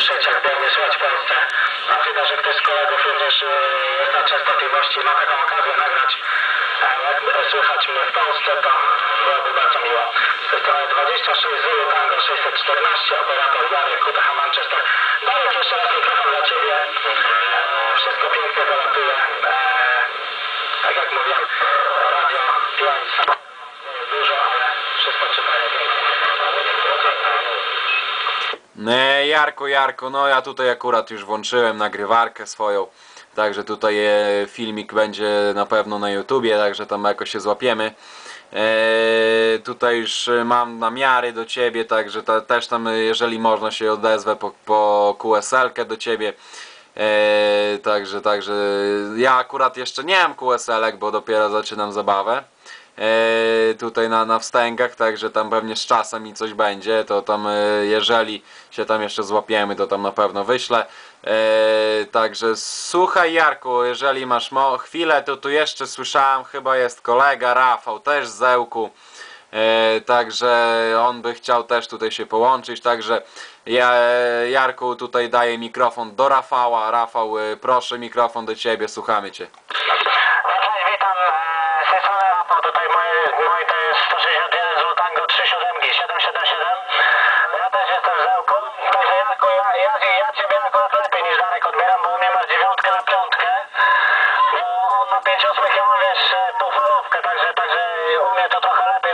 słyszeć, mnie słychać w Polsce. A chyba, że ktoś z kolegów również jest na częstotliwości ma taką okazję nagrać, jak słychać mnie w Polsce, to byłoby bardzo miło. Z tej strony 26 Zulu Tango 614, operator Jarek Kutaha Manchester. Darek, jeszcze raz mikrofon dla Ciebie. E, Jarku, Jarku, no ja tutaj akurat już włączyłem nagrywarkę swoją, także tutaj e, filmik będzie na pewno na YouTubie, także tam jakoś się złapiemy. E, tutaj już e, mam namiary do ciebie, także ta, też tam, e, jeżeli można się odezwę po, po QSL-kę do ciebie. E, także, także ja akurat jeszcze nie mam QSL-ek, bo dopiero zaczynam zabawę e, tutaj na, na wstęgach, także tam pewnie z czasem i coś będzie, to tam e, jeżeli się tam jeszcze złapiemy, to tam na pewno wyślę. E, także słuchaj Jarku, jeżeli masz chwilę, to tu jeszcze słyszałem, chyba jest kolega Rafał, też z Zełku. E, także on by chciał też tutaj się połączyć, także ja, Jarku tutaj daję mikrofon do Rafała. Rafał, e, proszę mikrofon do ciebie, słuchamy cię. Cześć, witam. Z tej strony Rafał, tutaj moje, moje to jest 161 Zulu Tango 37 777. Ja też jestem w Zełku. Także Jarku, ja, ja, ja Ciebie akurat lepiej niż Darek odbieram, bo u mnie masz dziewiątkę na piątkę. Bo on ma 5 ósmych, ja mam wiesz, e, także, także u mnie to trochę lepiej?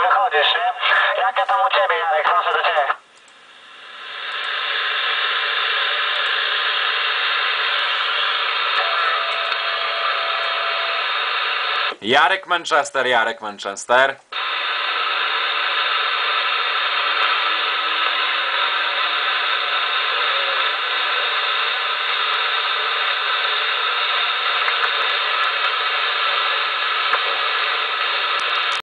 Jak ja tam u Ciebie, Jarek, proszę do Ciebie. Jarek Manchester, Jarek Manchester.